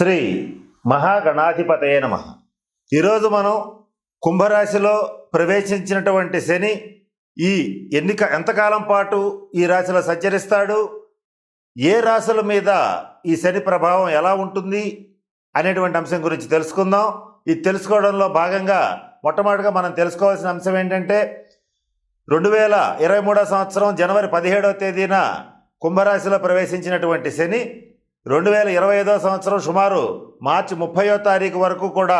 శ్రీ మహాగణాధిపతయ నమ. ఈరోజు మనం కుంభరాశిలో ప్రవేశించినటువంటి శని ఈ ఎన్నిక ఎంతకాలం పాటు ఈ రాశిలో సంచరిస్తాడు? ఏ రాశుల మీద ఈ శని ప్రభావం ఎలా ఉంటుంది? అనేటువంటి అంశం గురించి తెలుసుకుందాం. ఇది తెలుసుకోవడంలో భాగంగా మొట్టమొదటిగా మనం తెలుసుకోవాల్సిన అంశం ఏంటంటే రెండు వేల ఇరవై మూడో సంవత్సరం జనవరి పదిహేడవ తేదీన కుంభరాశిలో ప్రవేశించినటువంటి శని రెండు వేల ఇరవై ఐదో సంవత్సరం సుమారు మార్చి ముప్పయో తారీఖు వరకు కూడా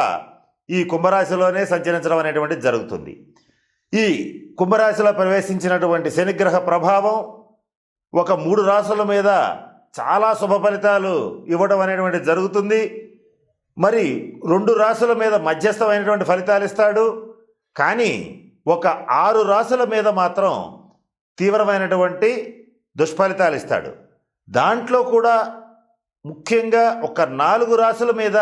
ఈ కుంభరాశిలోనే సంచరించడం అనేటువంటిది జరుగుతుంది. ఈ కుంభరాశిలో ప్రవేశించినటువంటి శనిగ్రహ ప్రభావం ఒక మూడు రాశుల మీద చాలా శుభ ఫలితాలు ఇవ్వడం అనేటువంటిది జరుగుతుంది. మరి రెండు రాశుల మీద మధ్యస్థమైనటువంటి ఫలితాలు ఇస్తాడు. కానీ ఒక ఆరు రాశుల మీద మాత్రం తీవ్రమైనటువంటి దుష్ఫలితాలు ఇస్తాడు. దాంట్లో కూడా ముఖ్యంగా ఒక నాలుగు రాశుల మీద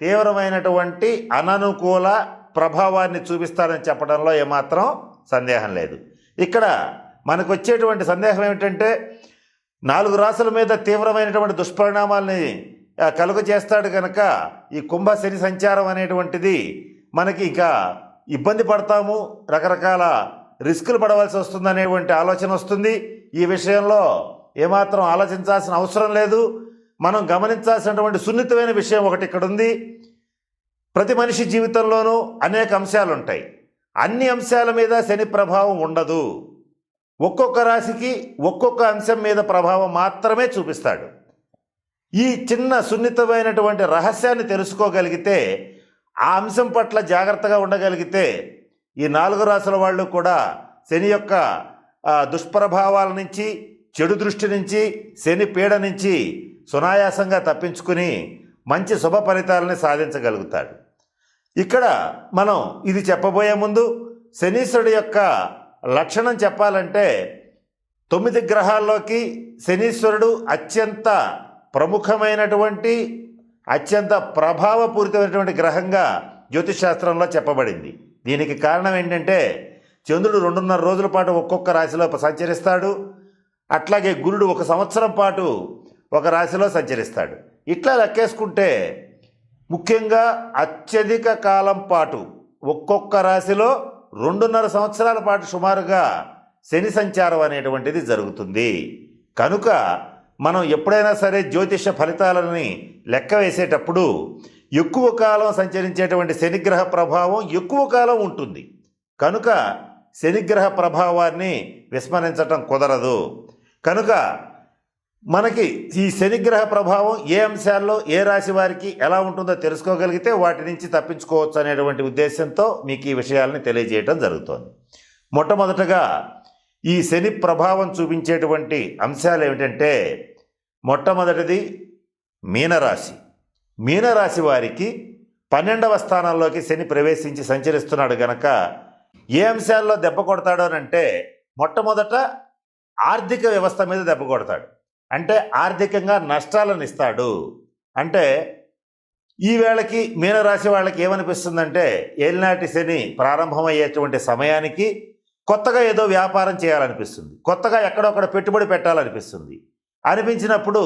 తీవ్రమైనటువంటి అననుకూల ప్రభావాన్ని చూపిస్తారని చెప్పడంలో ఏమాత్రం సందేహం లేదు. ఇక్కడ మనకు వచ్చేటువంటి సందేహం ఏమిటంటే నాలుగు రాశుల మీద తీవ్రమైనటువంటి దుష్పరిణామాల్ని ఆ, కలుగ చేస్తాడు కనుక ఈ కుంభ శని సంచారం అనేటువంటిది మనకి ఇంకా ఇబ్బంది పడతాము రకరకాల రిస్కులు పడవలసి వస్తుంది అనేటువంటి ఆలోచన వస్తుంది. ఈ విషయంలో ఏమాత్రం ఆలోచించాల్సిన అవసరం లేదు. మనం గమనించాల్సినటువంటి సున్నితమైన విషయం ఒకటి ఇక్కడ ఉంది ప్రతి మనిషి జీవితంలోనూ అనేక అంశాలు ఉంటాయి అన్ని అంశాల మీద శని ప్రభావం ఉండదు. ఒక్కొక్క రాశికి ఒక్కొక్క అంశం మీద ప్రభావం మాత్రమే చూపిస్తాడు. ఈ చిన్న సున్నితమైనటువంటి రహస్యాన్ని తెలుసుకోగలిగితే ఆ అంశం పట్ల జాగ్రత్తగా ఉండగలిగితే ఈ నాలుగు రాసుల వాళ్ళు కూడా శని యొక్క దుష్ప్రభావాల నుంచి చెడు దృష్టి నుంచి శని పీడ నుంచి సునాయాసంగా తప్పించుకుని మంచి శుభ ఫలితాలని సాధించగలుగుతాడు. ఇక్కడ మనం ఇది చెప్పబోయే ముందు శనీశ్వరుడు యొక్క లక్షణం చెప్పాలంటే తొమ్మిది గ్రహాల్లోకి శనీశ్వరుడు అత్యంత ప్రముఖమైనటువంటి అత్యంత ప్రభావపూరితమైనటువంటి గ్రహంగా జ్యోతిష్శాస్త్రంలో చెప్పబడింది. దీనికి కారణం ఏంటంటే చంద్రుడు రెండున్నర రోజుల పాటు ఒక్కొక్క రాశిలో సంచరిస్తాడు. అట్లాగే గురుడు ఒక సంవత్సరం పాటు ఒక రాశిలో సంచరిస్తాడు. ఇట్లా లెక్కేసుకుంటే ముఖ్యంగా అత్యధిక కాలం పాటు ఒక్కొక్క రాశిలో రెండున్నర సంవత్సరాల పాటు సుమారుగా శని సంచారం అనేటువంటిది జరుగుతుంది. కనుక మనం ఎప్పుడైనా సరే జ్యోతిష ఫలితాలని లెక్క వేసేటప్పుడు ఎక్కువ కాలం సంచరించేటువంటి శనిగ్రహ ప్రభావం ఎక్కువ కాలం ఉంటుంది. కనుక శనిగ్రహ ప్రభావాన్ని విస్మరించటం కుదరదు. కనుక మనకి ఈ శనిగ్రహ ప్రభావం ఏ అంశాల్లో ఏ రాశి వారికి ఎలా ఉంటుందో తెలుసుకోగలిగితే వాటి నుంచి తప్పించుకోవచ్చు అనేటువంటి ఉద్దేశంతో మీకు ఈ విషయాలని తెలియజేయడం జరుగుతోంది. మొట్టమొదటగా ఈ శని ప్రభావం చూపించేటువంటి అంశాలు ఏమిటంటే మొట్టమొదటిది మీనరాశి. మీనరాశి వారికి పన్నెండవ స్థానంలోకి శని ప్రవేశించి సంచరిస్తున్నాడు గనక ఏ అంశాల్లో దెబ్బ కొడతాడు అని అంటే మొట్టమొదట ఆర్థిక వ్యవస్థ మీద దెబ్బ కొడతాడు. అంటే ఆర్థికంగా నష్టాలను ఇస్తాడు. అంటే ఈ వేళకి మీనరాశి వాళ్ళకి ఏమనిపిస్తుందంటే ఏలినాటి శని ప్రారంభమయ్యేటువంటి సమయానికి కొత్తగా ఏదో వ్యాపారం చేయాలనిపిస్తుంది. కొత్తగా ఎక్కడొక్కడ పెట్టుబడి పెట్టాలనిపిస్తుంది. అనిపించినప్పుడు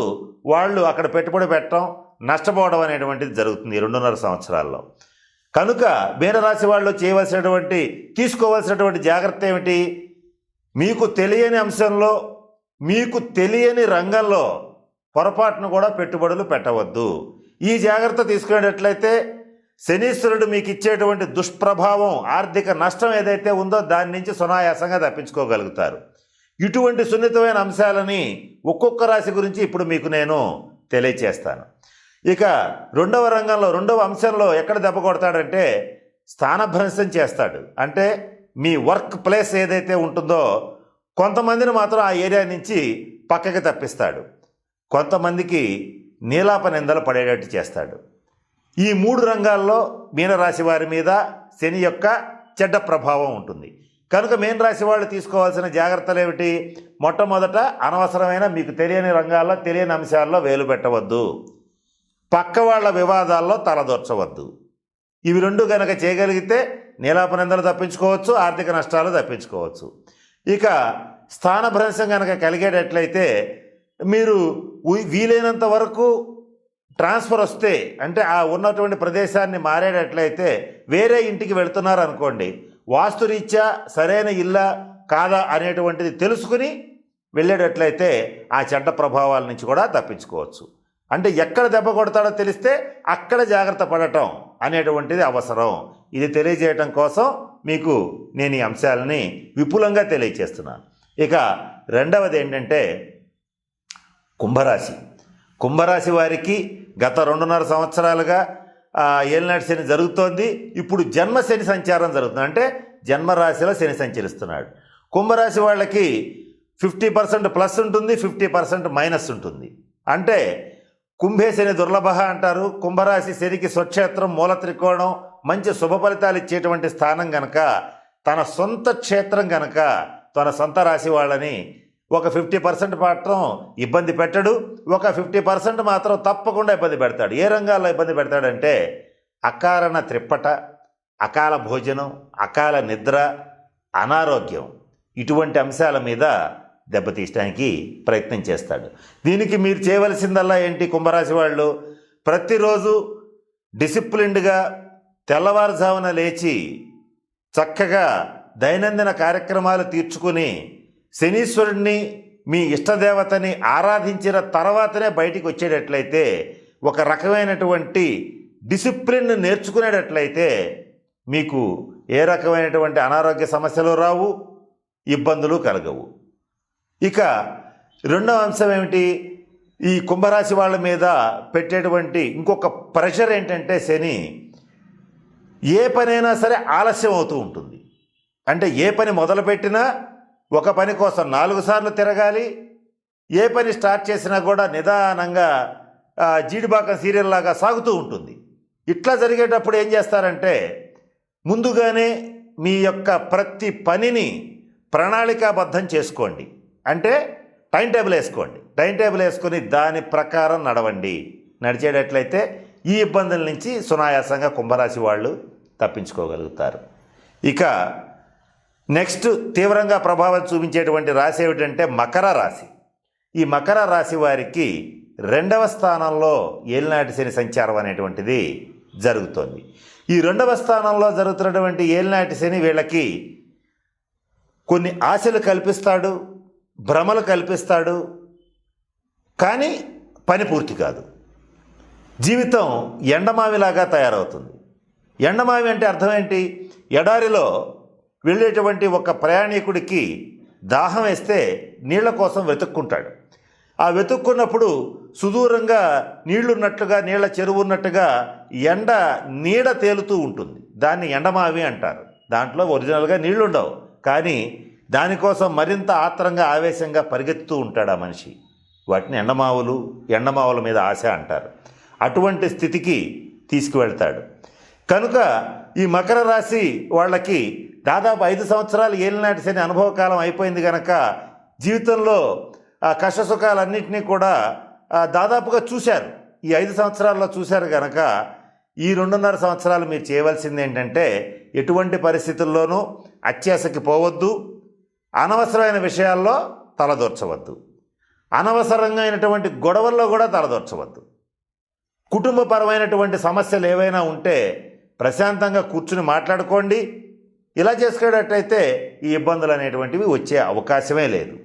వాళ్ళు అక్కడ పెట్టుబడి పెట్టడం నష్టపోవడం అనేటువంటిది జరుగుతుంది రెండున్నర సంవత్సరాల్లో. కనుక మీనరాశి వాళ్ళు చేయవలసినటువంటి తీసుకోవాల్సినటువంటి జాగ్రత్త ఏమిటి? మీకు తెలియని అంశంలో మీకు తెలియని రంగంలో పొరపాటును కూడా పెట్టుబడులు పెట్టవద్దు. ఈ జాగ్రత్త తీసుకునేటట్లయితే శనీశ్వరుడు మీకు ఇచ్చేటువంటి దుష్ప్రభావం ఆర్థిక నష్టం ఏదైతే ఉందో దాని నుంచి సునాయాసంగా తప్పించుకోగలుగుతారు. ఇటువంటి సున్నితమైన అంశాలని ఒక్కొక్క రాశి గురించి ఇప్పుడు మీకు నేను తెలియచేస్తాను. ఇక రెండవ రంగంలో రెండవ అంశంలో ఎక్కడ దెబ్బ కొడతాడంటే స్థానభ్రంశం చేస్తాడు. అంటే మీ వర్క్ ప్లేస్ ఏదైతే ఉంటుందో కొంతమందిని మాత్రం ఆ ఏరియా నుంచి పక్కకి తప్పిస్తాడు. కొంతమందికి నీలాప నిందలు పడేటట్టు చేస్తాడు. ఈ మూడు రంగాల్లో మీనరాశి వారి మీద శని యొక్క చెడ్డ ప్రభావం ఉంటుంది. కనుక మీనరాశి వాళ్ళు తీసుకోవాల్సిన జాగ్రత్తలు ఏమిటి? మొట్టమొదట అనవసరమైన మీకు తెలియని రంగాల్లో తెలియని అంశాల్లో వేలు పెట్టవద్దు. పక్క వాళ్ళ వివాదాల్లో తలదొర్చవద్దు. ఇవి రెండు కనుక చేయగలిగితే నీలాపనిందలు తప్పించుకోవచ్చు ఆర్థిక నష్టాలు తప్పించుకోవచ్చు. ఇక స్థానభ్రంశం కనుక కలిగేటట్లయితే మీరు వీలైనంత వరకు ట్రాన్స్ఫర్ వస్తే అంటే ఆ ఉన్నటువంటి ప్రదేశాన్ని మారేటట్లయితే వేరే ఇంటికి వెళుతున్నారు అనుకోండి వాస్తురీత్యా సరైన ఇల్లా కాదా అనేటువంటిది తెలుసుకుని వెళ్ళేటట్లయితే ఆ చెడ్డ ప్రభావాల నుంచి కూడా తప్పించుకోవచ్చు. అంటే ఎక్కడ దెబ్బ కొడతాడో తెలిస్తే అక్కడ జాగ్రత్త పడటం అనేటువంటిది అవసరం. ఇది తెలియజేయటం కోసం మీకు నేను ఈ అంశాలని విపులంగా తెలియచేస్తున్నాను. ఇక రెండవది ఏంటంటే కుంభరాశి. కుంభరాశి వారికి గత రెండున్నర సంవత్సరాలుగా ఏలినాటి శని జరుగుతోంది. ఇప్పుడు జన్మ శని సంచారం జరుగుతుంది. అంటే జన్మరాశిలో శని సంచరిస్తున్నాడు. కుంభరాశి వాళ్ళకి ఫిఫ్టీ పర్సెంట్ ప్లస్ ఉంటుంది ఫిఫ్టీ పర్సెంట్ మైనస్ ఉంటుంది. అంటే కుంభేశని దుర్లభ అంటారు. కుంభరాశి శనికి స్వక్షేత్రం మూల త్రికోణం మంచి శుభ ఫలితాలు ఇచ్చేటువంటి స్థానం గనక తన సొంత క్షేత్రం గనక తన సొంత రాశి వాళ్ళని ఒక ఫిఫ్టీ పర్సెంట్ మాత్రం ఇబ్బంది పెట్టడు. ఒక ఫిఫ్టీ పర్సెంట్ మాత్రం తప్పకుండా ఇబ్బంది పెడతాడు. ఏ రంగాల్లో ఇబ్బంది పెడతాడంటే అకారణ త్రిప్పట అకాల భోజనం అకాల నిద్ర అనారోగ్యం. ఇటువంటి అంశాల మీద దెబ్బతీయడానికి ప్రయత్నం చేస్తాడు. దీనికి మీరు చేయవలసిందల్లా ఏంటి కుంభరాశి వాళ్ళు? ప్రతిరోజు డిసిప్లిన్డ్గా తెల్లవారుజామున లేచి చక్కగా దైనందిన కార్యక్రమాలు తీర్చుకుని శనీశ్వరుడిని మీ ఇష్టదేవతని ఆరాధించిన తర్వాతనే బయటికి వచ్చేటట్లయితే ఒక రకమైనటువంటి డిసిప్లిన్ నేర్చుకునేటట్లయితే మీకు ఏ రకమైనటువంటి అనారోగ్య సమస్యలు రావు ఇబ్బందులు కలగవు. ఇక రెండవ అంశం ఏమిటి? ఈ కుంభరాశి వాళ్ళ మీద పెట్టేటువంటి ఇంకొక ప్రెషర్ ఏంటంటే శని ఏ పనైనా సరే ఆలస్యం అవుతూ ఉంటుంది. అంటే ఏ పని మొదలుపెట్టినా ఒక పని కోసం నాలుగు సార్లు తిరగాలి ఏ పని స్టార్ట్ చేసినా కూడా నిదానంగా జీడిబాకం సీరియల్ లాగా సాగుతూ ఉంటుంది. ఇట్లా జరిగేటప్పుడు ఏం చేస్తారంటే ముందుగానే మీ యొక్క ప్రతి పనిని ప్రణాళికాబద్ధం చేసుకోండి. అంటే టైం టేబుల్ వేసుకోండి. టైం టేబుల్ వేసుకొని దాని ప్రకారం నడవండి. నడిచేటట్లయితే ఈ ఇబ్బందుల నుంచి సునాయాసంగా కుంభరాశి వాళ్ళు తప్పించుకోగలుగుతారు. ఇక నెక్స్ట్ తీవ్రంగా ప్రభావం చూపించేటువంటి రాశి ఏమిటంటే మకర రాశి. ఈ మకర రాశి వారికి రెండవ స్థానంలో ఏలినాటి శని సంచారం అనేటువంటిది జరుగుతోంది. ఈ రెండవ స్థానంలో జరుగుతున్నటువంటి ఏలినాటి శని వీళ్ళకి కొన్ని ఆశలు కల్పిస్తాడు. భ్రమలు కల్పిస్తాడు. కానీ పని పూర్తి కాదు. జీవితం ఎండమావిలాగా తయారవుతుంది. ఎండమావి అంటే అర్థం ఏంటి? ఎడారిలో వెళ్ళేటువంటి ఒక ప్రయాణికుడికి దాహం వేస్తే నీళ్ళ కోసం వెతుక్కుంటాడు. ఆ వెతుక్కున్నప్పుడు సుదూరంగా నీళ్ళున్నట్లుగా నీళ్ళ చెరువు ఉన్నట్టుగా ఎండ నీడ తేలుతూ ఉంటుంది. దాన్ని ఎండమావి అంటారు. దాంట్లో ఒరిజినల్గా నీళ్ళుండవు. కానీ దానికోసం మరింత ఆత్రంగా ఆవేశంగా పరిగెత్తుతూ ఉంటాడు ఆ మనిషి? వాటిని ఎండమావులు ఎండమావుల మీద ఆశ అంటారు. అటువంటి స్థితికి తీసుకువెళ్తాడు. కనుక ఈ మకర రాశి వాళ్ళకి దాదాపు ఐదు సంవత్సరాలు ఏలినాటి శని అనుభవకాలం అయిపోయింది కనుక జీవితంలో ఆ కష్టసుఖాలన్నింటినీ కూడా దాదాపుగా చూశారు. ఈ ఐదు సంవత్సరాల్లో చూశారు కనుక ఈ రెండున్నర సంవత్సరాలు మీరు చేయవలసింది ఏంటంటే ఎటువంటి పరిస్థితుల్లోనూ అత్యాశకి పోవద్దు. అనవసరమైన విషయాల్లో తలదూర్చవద్దు. అనవసరమైనటువంటి గొడవల్లో కూడా తలదూర్చవద్దు. కుటుంబపరమైనటువంటి సమస్యలు ఏవైనా ఉంటే ప్రశాంతంగా కూర్చుని మాట్లాడుకోండి. ఇలా చేసుకునేటట్టయితే ఈ ఇబ్బందులు అనేటువంటివి వచ్చే అవకాశమే లేదు.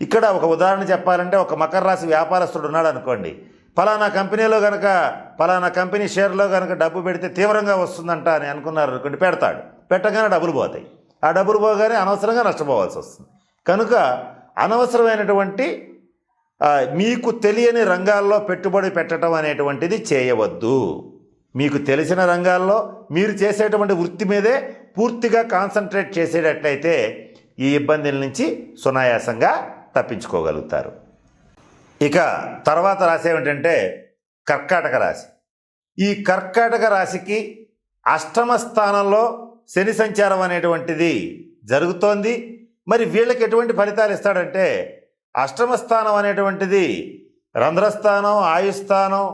ఇక్కడ ఒక ఉదాహరణ చెప్పాలంటే ఒక మకర రాశి వ్యాపారస్తుడు ఉన్నాడు అనుకోండి. ఫలానా కంపెనీలో కనుక ఫలానా కంపెనీ షేర్లో కనుక డబ్బు పెడితే తీవ్రంగా వస్తుందంట అని అనుకున్నారు అనుకోండి పెడతాడు. పెట్టగానే డబ్బులు పోతాయి. ఆ డబ్బులు పోగానే అనవసరంగా నష్టపోవాల్సి వస్తుంది. కనుక అనవసరమైనటువంటి మీకు తెలియని రంగాల్లో పెట్టుబడి పెట్టడం అనేటువంటిది చేయవద్దు. మీకు తెలిసిన రంగాల్లో మీరు చేసేటువంటి వృత్తి మీదే పూర్తిగా కాన్సన్ట్రేట్ చేసేటట్లయితే ఈ ఇబ్బందుల నుంచి సునాయాసంగా తప్పించుకోగలుగుతారు. ఇక తర్వాత రాశి ఏమిటంటే కర్కాటక రాశి. ఈ కర్కాటక రాశికి అష్టమ స్థానంలో శని సంచారం అనేటువంటిది జరుగుతోంది. మరి వీళ్ళకి ఎటువంటి ఫలితాలు ఇస్తాడంటే అష్టమ స్థానం అనేటువంటిది రంధ్రస్థానం ఆయుస్థానం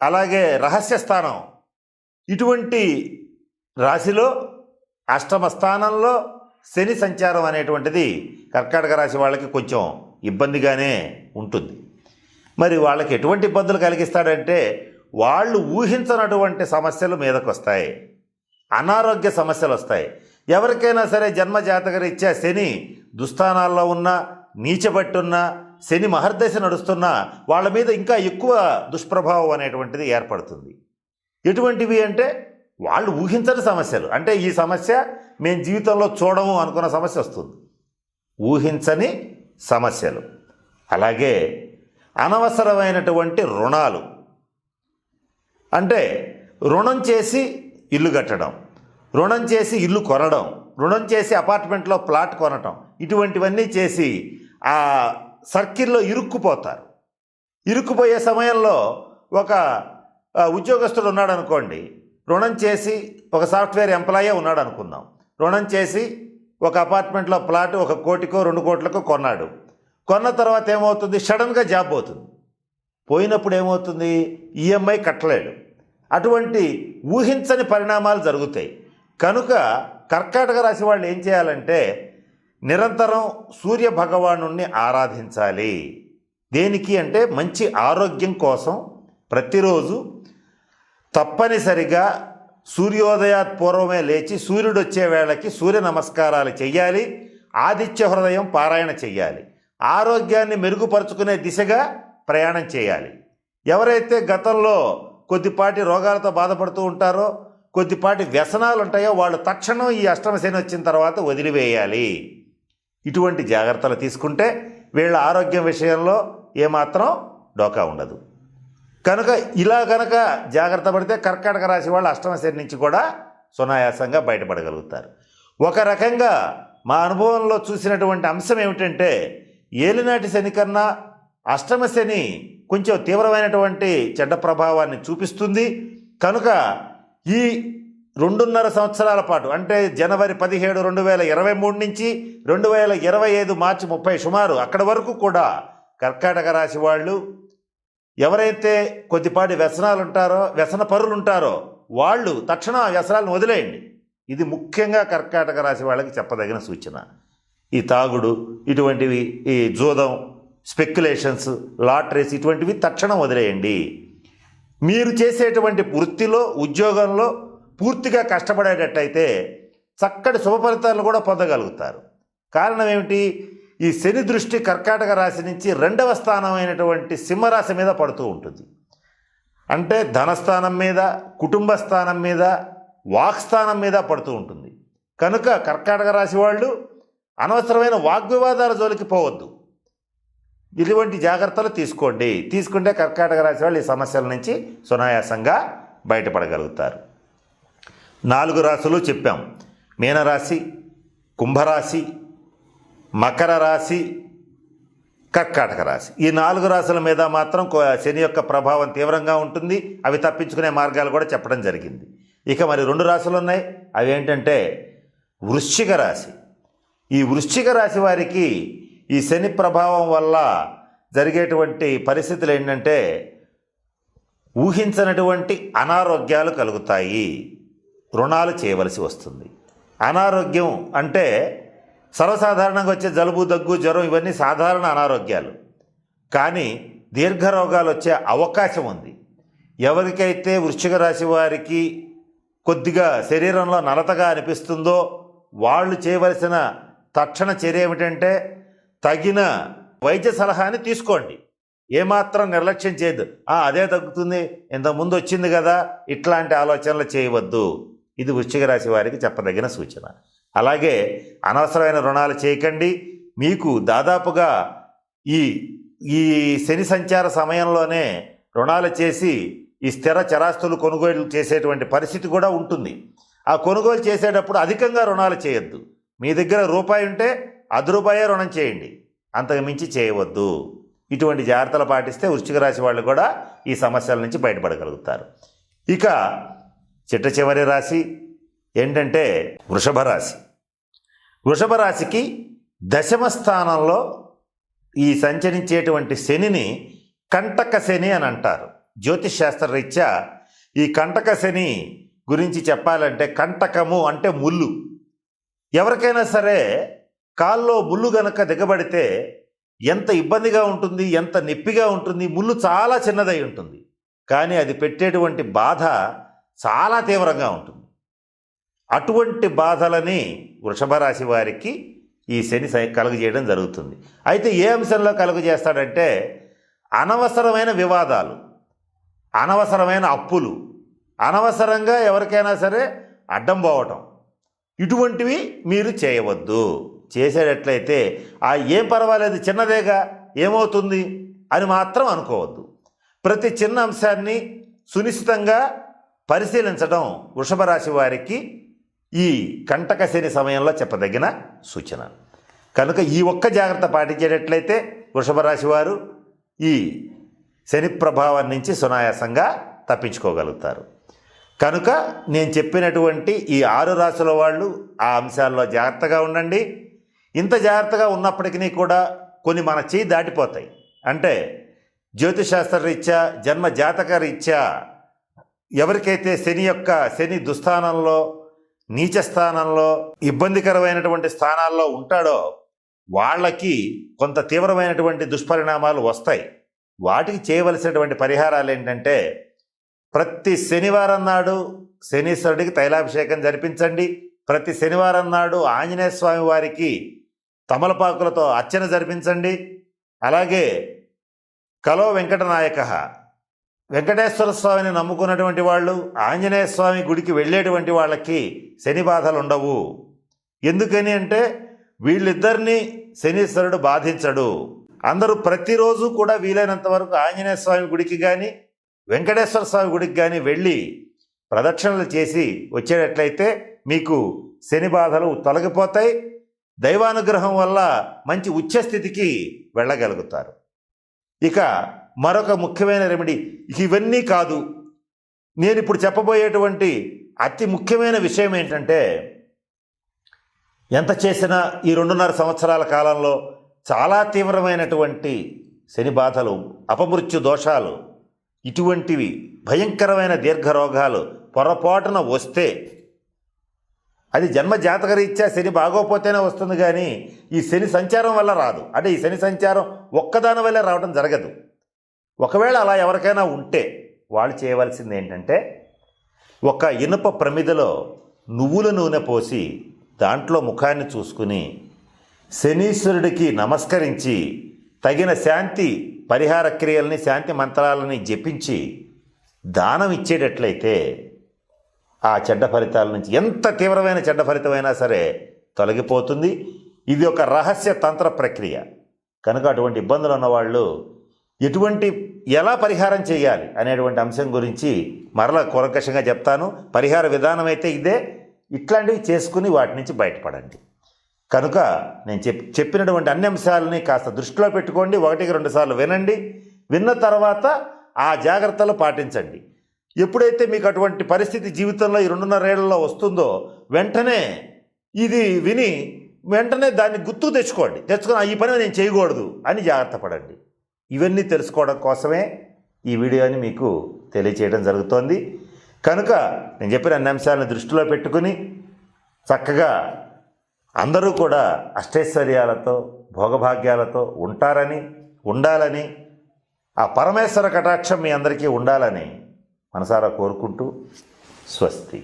అలాగే రహస్య స్థానం. ఇటువంటి రాశిలో అష్టమ స్థానంలో శని సంచారం అనేటువంటిది కర్కాటక రాశి వాళ్ళకి కొంచెం ఇబ్బందిగానే ఉంటుంది. మరి వాళ్ళకి ఎటువంటి ఇబ్బందులు కలిగిస్తాడంటే వాళ్ళు ఊహించనటువంటి సమస్యలు మీదకు వస్తాయి అనారోగ్య సమస్యలు వస్తాయి ఎవరికైనా సరే జన్మ జాతకరీత్యా శని దుస్థానాల్లో ఉన్నా నీచబట్టున్న శని మహర్దశ నడుస్తున్నా వాళ్ళ మీద ఇంకా ఎక్కువ దుష్ప్రభావం అనేటువంటిది ఏర్పడుతుంది. ఎటువంటివి అంటే వాళ్ళు ఊహించని సమస్యలు. అంటే ఈ సమస్య మేము జీవితంలో చూడము అనుకున్న సమస్య వస్తుంది. ఊహించని సమస్యలు. అలాగే అనవసరమైనటువంటి రుణాలు. అంటే రుణం చేసి ఇల్లు కట్టడం రుణం చేసి ఇల్లు కొనడం రుణం చేసి అపార్ట్మెంట్లో ప్లాట్ కొనటం ఇటువంటివన్నీ చేసి ఆ సర్కిల్లో ఇరుక్కుపోతారు. ఇరుక్కుపోయే సమయంలో ఒక ఉద్యోగస్తుడు ఉన్నాడు అనుకోండి రుణం చేసి ఒక సాఫ్ట్వేర్ ఎంప్లాయే ఉన్నాడు అనుకుందాం రుణం చేసి ఒక అపార్ట్మెంట్లో ప్లాట్ ఒక కోటికో రెండు కోట్లకో కొన్నాడు. కొన్న తర్వాత ఏమవుతుంది? సడన్గా జాబ్ పోతుంది. పోయినప్పుడు ఏమవుతుంది? ఈఎంఐ కట్టలేడు. అటువంటి ఊహించని పరిణామాలు జరుగుతాయి. కనుక కర్కాటక రాశి వాళ్ళు ఏం చేయాలంటే నిరంతరం సూర్య భగవాను ఆరాధించాలి. దేనికి అంటే మంచి ఆరోగ్యం కోసం ప్రతిరోజు తప్పనిసరిగా సూర్యోదయాత్ పూర్వమే లేచి సూర్యుడు వచ్చే వేళకి సూర్య నమస్కారాలు చెయ్యాలి. ఆదిత్య హృదయం పారాయణ చెయ్యాలి. ఆరోగ్యాన్ని మెరుగుపరుచుకునే దిశగా ప్రయాణం చేయాలి. ఎవరైతే గతంలో కొద్దిపాటి రోగాలతో బాధపడుతూ ఉంటారో కొద్దిపాటి వ్యసనాలు ఉంటాయో వాళ్ళు తక్షణం ఈ అష్టమ వచ్చిన తర్వాత వదిలివేయాలి. ఇటువంటి జాగ్రత్తలు తీసుకుంటే వీళ్ళ ఆరోగ్యం విషయంలో ఏమాత్రం డోకా ఉండదు. కనుక ఇలా కనుక జాగ్రత్త పడితే కర్కాటక రాశి వాళ్ళు అష్టమ నుంచి కూడా సునాయాసంగా బయటపడగలుగుతారు. ఒక రకంగా మా అనుభవంలో చూసినటువంటి అంశం ఏమిటంటే ఏలినాటి శని కన్నా అష్టమ శని కొంచెం తీవ్రమైనటువంటి చెడ్డ ప్రభావాన్ని చూపిస్తుంది. కనుక ఈ రెండున్నర సంవత్సరాల పాటు అంటే జనవరి పదిహేడు రెండు వేల ఇరవై మూడు నుంచి రెండు వేల ఇరవై ఐదు మార్చి ముప్పై సుమారు అక్కడి వరకు కూడా కర్కాటక రాశి వాళ్ళు ఎవరైతే కొద్దిపాటి వ్యసనాలు ఉంటారో వ్యసన పరులు ఉంటారో వాళ్ళు తక్షణం ఆ వ్యసనాలను వదిలేయండి. ఇది ముఖ్యంగా కర్కాటక రాశి వాళ్ళకి చెప్పదగిన సూచన. ఈ తాగుడు ఇటువంటివి ఈ జూదం స్పెక్యులేషన్స్ లాటరీస్ ఇటువంటివి తక్షణం వదిలేయండి. మీరు చేసేటువంటి వృత్తిలో ఉద్యోగంలో పూర్తిగా కష్టపడేటట్టయితే చక్కటి శుభ ఫలితాలను కూడా పొందగలుగుతారు. కారణం ఏమిటి? ఈ శని దృష్టి కర్కాటక రాశి నుంచి రెండవ స్థానమైనటువంటి సింహరాశి మీద పడుతూ ఉంటుంది. అంటే ధనస్థానం మీద కుటుంబ స్థానం మీద వాక్స్థానం మీద పడుతూ ఉంటుంది. కనుక కర్కాటక రాశి వాళ్ళు అనవసరమైన వాగ్వివాదాల జోలికి పోవద్దు. ఇటువంటి జాగ్రత్తలు తీసుకోండి. తీసుకుంటే కర్కాటక రాశి వాళ్ళు ఈ సమస్యల నుంచి సునాయాసంగా బయటపడగలుగుతారు. నాలుగు రాశులు చెప్పాం. మీనరాశి కుంభరాశి మకర రాశి కర్కాటక రాశి. ఈ నాలుగు రాశుల మీద మాత్రం శని యొక్క ప్రభావం తీవ్రంగా ఉంటుంది. అవి తప్పించుకునే మార్గాలు కూడా చెప్పడం జరిగింది. ఇక మరి రెండు రాశులు ఉన్నాయి. అవి ఏంటంటే వృశ్చిక రాశి. ఈ వృశ్చిక రాశి వారికి ఈ శని ప్రభావం వల్ల జరిగేటువంటి పరిస్థితులు ఏంటంటే ఊహించనటువంటి అనారోగ్యాలు కలుగుతాయి. రుణాలు చేయవలసి వస్తుంది. అనారోగ్యం అంటే సర్వసాధారణంగా వచ్చే జలుబు దగ్గు జ్వరం ఇవన్నీ సాధారణ అనారోగ్యాలు. కానీ దీర్ఘ రోగాలు వచ్చే అవకాశం ఉంది. ఎవరికైతే వృశ్చిక రాశి వారికి కొద్దిగా శరీరంలో నలతగా అనిపిస్తుందో వాళ్ళు చేయవలసిన తక్షణ చర్య ఏమిటంటే తగిన వైద్య సలహాని తీసుకోండి. ఏమాత్రం నిర్లక్ష్యం చేయొద్దు. "ఆ, అదే తగ్గుతుంది. ఇంతకుముందు వచ్చింది కదా ఇట్లాంటి ఆలోచనలు చేయవద్దు. ఇది వృశ్చిక రాశి వారికి చెప్పదగిన సూచన. అలాగే అనవసరమైన రుణాలు చేయకండి. మీకు దాదాపుగా ఈ ఈ శని సంచార సమయంలోనే రుణాలు చేసి ఈ స్థిర చరాస్తులు కొనుగోలు చేసేటువంటి పరిస్థితి కూడా ఉంటుంది. ఆ కొనుగోలు చేసేటప్పుడు అధికంగా రుణాలు చేయొద్దు. మీ దగ్గర రూపాయి ఉంటే అర్ధ రూపాయే రుణం చేయండి. అంతకు మించి చేయవద్దు. ఇటువంటి జాగ్రత్తలు పాటిస్తే వృశ్చిక రాశి వాళ్ళు కూడా ఈ సమస్యల నుంచి బయటపడగలుగుతారు. ఇక చిట్ట చివరి రాశి ఏంటంటే వృషభ రాశి. వృషభ రాశికి దశమ స్థానంలో ఈ సంచరించేటువంటి శనిని కంటక శని అని అంటారు. జ్యోతిష్ శాస్త్ర రీత్యా ఈ కంటక శని గురించి చెప్పాలంటే కంటకము అంటే ముళ్ళు. ఎవరికైనా సరే కాల్లో ముళ్ళు గనక దిగబడితే ఎంత ఇబ్బందిగా ఉంటుంది ఎంత నొప్పిగా ఉంటుంది ముళ్ళు చాలా చిన్నదై ఉంటుంది. కానీ అది పెట్టేటువంటి బాధ చాలా తీవ్రంగా ఉంటుంది. అటువంటి బాధలని వృషభ రాశి వారికి ఈ శని సై- కలుగజేయడం జరుగుతుంది. అయితే ఏ అంశంలో కలుగజేస్తాడంటే అనవసరమైన వివాదాలు అనవసరమైన అప్పులు అనవసరంగా ఎవరికైనా సరే అడ్డం పోవటం. ఇటువంటివి మీరు చేయవద్దు. చేసేటట్లయితే ఆ ఏం పర్వాలేదు చిన్నదేగా ఏమవుతుంది అని మాత్రం అనుకోవద్దు. ప్రతి చిన్న అంశాన్ని సునిశ్చితంగా పరిశీలించడం వృషభరాశి వారికి ఈ కంటక శని సమయంలో చెప్పదగిన సూచన. కనుక ఈ ఒక్క జాగ్రత్త పాటించేటట్లయితే వృషభ రాశి వారు ఈ శని ప్రభావం నుంచి సునాయాసంగా తప్పించుకోగలుగుతారు. కనుక నేను చెప్పినటువంటి ఈ ఆరు రాశుల వాళ్ళు ఆ అంశాల్లో జాగ్రత్తగా ఉండండి. ఇంత జాగ్రత్తగా ఉన్నప్పటికీ కూడా కొన్ని మన చేయి దాటిపోతాయి. అంటే జ్యోతిశాస్త్ర రీత్యా జన్మ జాతక రీత్యా ఎవరికైతే శని యొక్క శని దుస్థానంలో నీచ స్థానంలో ఇబ్బందికరమైనటువంటి స్థానాల్లో ఉంటాడో వాళ్ళకి కొంత తీవ్రమైనటువంటి దుష్పరిణామాలు వస్తాయి. వాటికి చేయవలసినటువంటి పరిహారాలు ఏంటంటే ప్రతి శనివారం నాడు శనీశ్వరుడికి తైలాభిషేకం జరిపించండి. ప్రతి శనివారం నాడు ఆంజనేయ స్వామి వారికి తమలపాకులతో అర్చన జరిపించండి. అలాగే కలో వెంకటనాయక వెంకటేశ్వర స్వామిని నమ్ముకున్నటువంటి వాళ్ళు ఆంజనేయ స్వామి గుడికి వెళ్ళేటువంటి వాళ్ళకి శని బాధలు ఉండవు. ఎందుకని అంటే వీళ్ళిద్దరినీ శనీశ్వరుడు బాధించడు. అందరూ ప్రతిరోజు కూడా వీలైనంత వరకు ఆంజనేయ స్వామి గుడికి కానీ వెంకటేశ్వర స్వామి గుడికి కానీ వెళ్ళి ప్రదక్షిణలు చేసి వచ్చేటట్లయితే మీకు శని బాధలు తొలగిపోతాయి. దైవానుగ్రహం వల్ల మంచి ఉచ్చస్థితికి వెళ్ళగలుగుతారు. ఇక మరొక ముఖ్యమైన రెమెడీ ఇవన్నీ కాదు. నేను ఇప్పుడు చెప్పబోయేటువంటి అతి ముఖ్యమైన విషయం ఏంటంటే ఎంత చేసినా ఈ రెండున్నర సంవత్సరాల కాలంలో చాలా తీవ్రమైనటువంటి శని బాధలు అపమృత్యు దోషాలు ఇటువంటివి భయంకరమైన దీర్ఘ రోగాలు పొరపాటున వస్తే అది జన్మ జాతకరీత్యా శని బాగోపోతేనే వస్తుంది కానీ ఈ శని సంచారం వల్ల రాదు. అంటే ఈ శని సంచారం ఒక్కదాని వల్లే రావడం జరగదు. ఒకవేళ అలా ఎవరికైనా ఉంటే వాళ్ళు చేయవలసింది ఏంటంటే ఒక ఇనుప ప్రమిదలో నువ్వుల నూనె పోసి దాంట్లో ముఖాన్ని చూసుకుని శనీశ్వరుడికి నమస్కరించి తగిన శాంతి పరిహార క్రియల్ని శాంతి మంత్రాలని జపించి దానం ఇచ్చేటట్లయితే ఆ చెడ్డ ఫలితాల నుంచి ఎంత తీవ్రమైన చెడ్డ ఫలితమైనా సరే తొలగిపోతుంది. ఇది ఒక రహస్య తంత్ర ప్రక్రియ. కనుక అటువంటి ఇబ్బందులు ఉన్నవాళ్ళు ఎటువంటి ఎలా పరిహారం చేయాలి అనేటువంటి అంశం గురించి మరలా కూలంకషంగా చెప్తాను. పరిహార విధానం అయితే ఇదే. ఇట్లాంటివి చేసుకుని వాటి నుంచి బయటపడండి. కనుక నేను చెప్ చెప్పినటువంటి అన్ని అంశాలని కాస్త దృష్టిలో పెట్టుకోండి. ఒకటికి రెండు సార్లు వినండి. విన్న తర్వాత ఆ జాగ్రత్తలు పాటించండి. ఎప్పుడైతే మీకు అటువంటి పరిస్థితి జీవితంలో ఈ రెండున్నరేళ్ళలో వస్తుందో వెంటనే ఇది విని వెంటనే దాన్ని గుర్తు తెచ్చుకోండి. తెచ్చుకొని ఈ పని నేను చేయకూడదు అని జాగ్రత్త పడండి. ఇవన్నీ తెలుసుకోవడం కోసమే ఈ వీడియోని మీకు తెలియచేయడం జరుగుతోంది. కనుక నేను చెప్పిన అన్ని అంశాలను దృష్టిలో పెట్టుకుని చక్కగా అందరూ కూడా అష్టైశ్వర్యాలతో భోగభాగ్యాలతో ఉంటారని ఉండాలని ఆ పరమేశ్వర కటాక్షం మీ అందరికీ ఉండాలని మనసారా కోరుకుంటూ స్వస్తి.